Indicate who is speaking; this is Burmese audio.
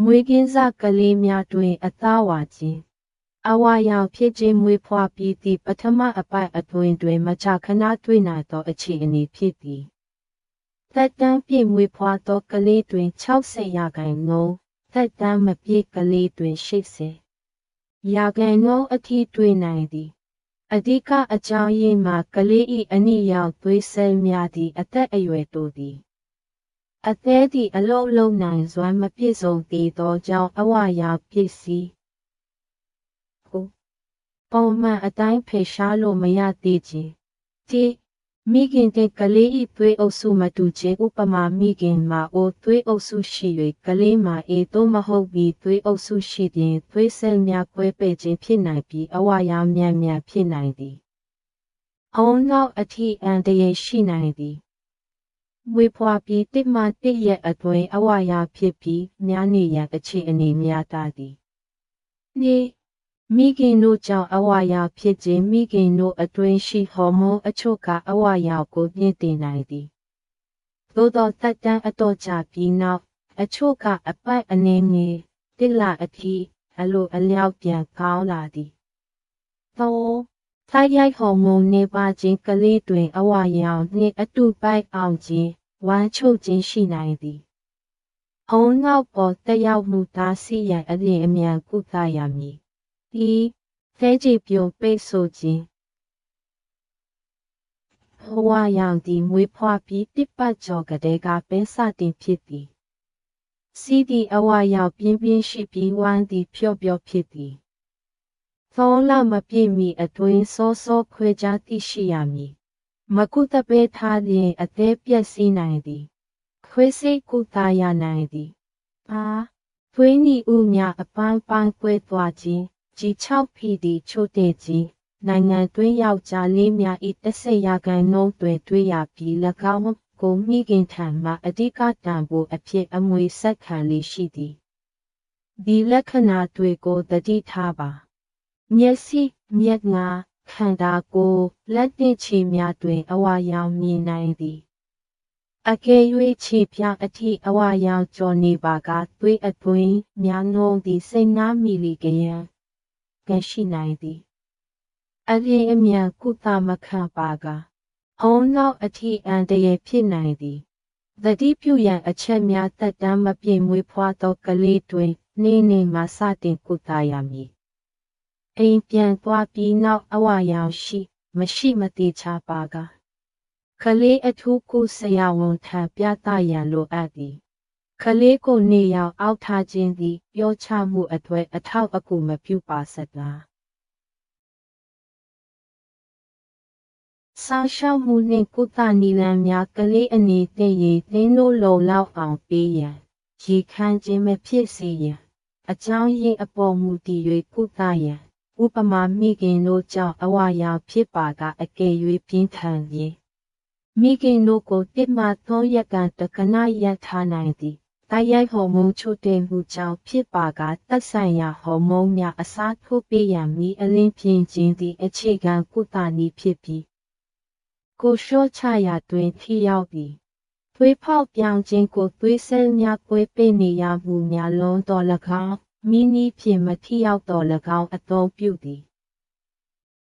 Speaker 1: မွေးကင်းစကလေးများတွင်အသားဝါခြင်းအဝါရောင်ဖြစ်ခြင်းမွေးဖွားပြီးသည့်ပထမအပိုက်အတွင်းတွင်မကြာခဏတွေ့နိုင်သောအခြေအနေဖြစ်သည်သက်တမ်းပြည့်မွေးဖွားသောကလေးတွင်60ရာခိုင်နှုန်းသက်တမ်းမပြည့်ကလေးတွင်80ရာခိုင်နှုန်းအထိတွေ့နိုင်သည်အဓိကအကြောင်းရင်းမှာကလေး၏အနိရောင်သွေးဆဲများသည့်အသက်အရွယ်တိုသည် အသေးသည့်အလုံးလုံးနိုင်စွမ်းမပြည့်စုံသေးသောကြောင့်အဝရာပစ္စည်းကိုပုံမှန်အတိုင်းဖေရှားလို့မရသေးခြင်းတိမိခင်တဲ့ကလေးဤသွေးအုပ်စုမတူခြင်းဥပမာမိခင်မှာအိုသွေးအုပ်စုရှိ၍ကလေးမှာအေသို့မဟုတ်ပြီးသွေးအုပ်စုရှိခြင်းသွေးဆဲများကွဲပေခြင်းဖြစ်နိုင်ပြီးအဝရာမြန်မြန်ဖြစ်နိုင်သည်အုံနောက်အထိအန်တရရှိနိုင်သည် ဝေဖွာပြီးတစ်မှတစ်ရက်အတွင်းအဝါယာဖြစ်ပြီးများနေရန်အခြေအနေများတာသည်နေမိခင်တို့ကြောင့်အဝါယာဖြစ်ခြင်းမိခင်တို့အတွင်းရှိဟော်မုန်းအချို့ကအဝါယာကိုမြင့်တင်နိုင်သည်သို့သောသက်တမ်းအတော်ကြာပြီးနောက်အချို့ကအပိုက်အနေငယ်တစ်လအထိအလိုအလျောက်ပြန်ကောင်းလာသည်သော ထိုက်ရိုက်ဟော်မုန်းနေပါခြင်းကလေးတွင် အဝါရောင်နှင့်အတူပိုက်အောင်ခြင်းဝမ်းချုပ်ခြင်းရှိနိုင်သည်။အုံနောက်ပေါ်တက်ရောက်မှုသားစီရန်အပြင်အမြန်ကုသရမည်။ဒီသဲကြည်ပြုံပိတ်ဆို့ခြင်းဟဝါရောင်သည်မွေးဖွားပြီးတစ်ပတ်ကျော်ကတည်းကပဲစတင်ဖြစ်သည်။စီးသည့်အဝါရောင်ပြင်းပြင်းရှိပြီးဝမ်းသည်ဖြော့ဖြော့ဖြစ်သည်။ သောလမပြည့်မီအတွင်းစောစောခွဲခြားသိရှိရမည်မကုသပေးထားလျင်အသေးပြက်စီးနိုင်သည်ခွေးစိတ်ကုသရနိုင်သည်အာသွေးနီဥများအပန်းပန်းကွဲသွားခြင်းကြီး6ဖီသည်ချို့တဲ့ခြင်းနိုင်ငံတွင်းယောက်ျားလေးများ၏တဆရာကန်နှုံးတွင်တွေ့ရပြီး၎င်းကိုမိခင်ထံမှအဓိကတံပိုးအဖြစ်အမွေဆက်ခံလေးရှိသည်ဒီလက္ခဏာတွေကိုတတိထားပါ မျက်စိမျက်ငါခန္ဓာကိုယ်လက်နှင့်ခြေများတွင် အဝါရောင်မြင်နိုင်သည်အကယ်၍ခြေပြအထိအဝါရောင်ကျော်နေပါကသွေးအတွင်းများနှုံးသည်စိတ်နာမီလီဂရမ်ကရှိနိုင်သည်အပြင်အမြန်ကုသမခံပါကအုံနောက်အထိအန်တရဖြစ်နိုင်သည်သတိပြုရန်အချက်များသက်တမ်းမပြည့်မွေးဖွားသောကလေးတွင် နေနေမှစတင်ကုသရမည် အိမ်ပြန်သွားပြီးနောက်အဝရောင်ရှိ မရှိမသေးချပါကကလေးအထူးကိုဆရာဝန်ထံပြသရန်လိုအပ်သည်ကလေးကိုနေရောင်အောက်ထားခြင်းသည်ပြောချမှုအထွဲအထောက်အကူမပြုပါစကားဆောင်ရှောက်မှုနှင့်ကုသနီလန်းများကလေးအနေနဲ့ရည်သင်းတို့လုံလောက်အောင်ပေးရန်ရေခမ်းခြင်းမဖြစ်စေရန်အကြောင်းရင်းအပေါ်မူတည်၍ကုသရန် ဥပမာမိခင်တို့ကြောင့်အဝါရောင်ဖြစ်ပါကအကယ်၍ပြင်းထန်ရင်မိခင်တို့ကိုတစ်မှသုံးရက်ကန်တကနရက်ထားနိုင်သည်တိုက်ရိုက်ဟော်မုန်းချို့တဲ့မှုကြောင့်ဖြစ်ပါကတက်ဆိုင်ရာဟော်မုန်းများအစားထိုးပေးရန်မိအလင်းပြင်းခြင်းသည့်အခြေခံကုသနည်းဖြစ်ပြီးကိုလျှော့ချရာတွင်ထိရောက်သည်သွေးဖောက်ပြောင်းခြင်းကိုသွေးဆဲများကွဲပေးနေရမှုများလုံးတော်၎င်း မိနီးဖြင့်မထိရောက်တော်၎င်းအသုံးပြုသည်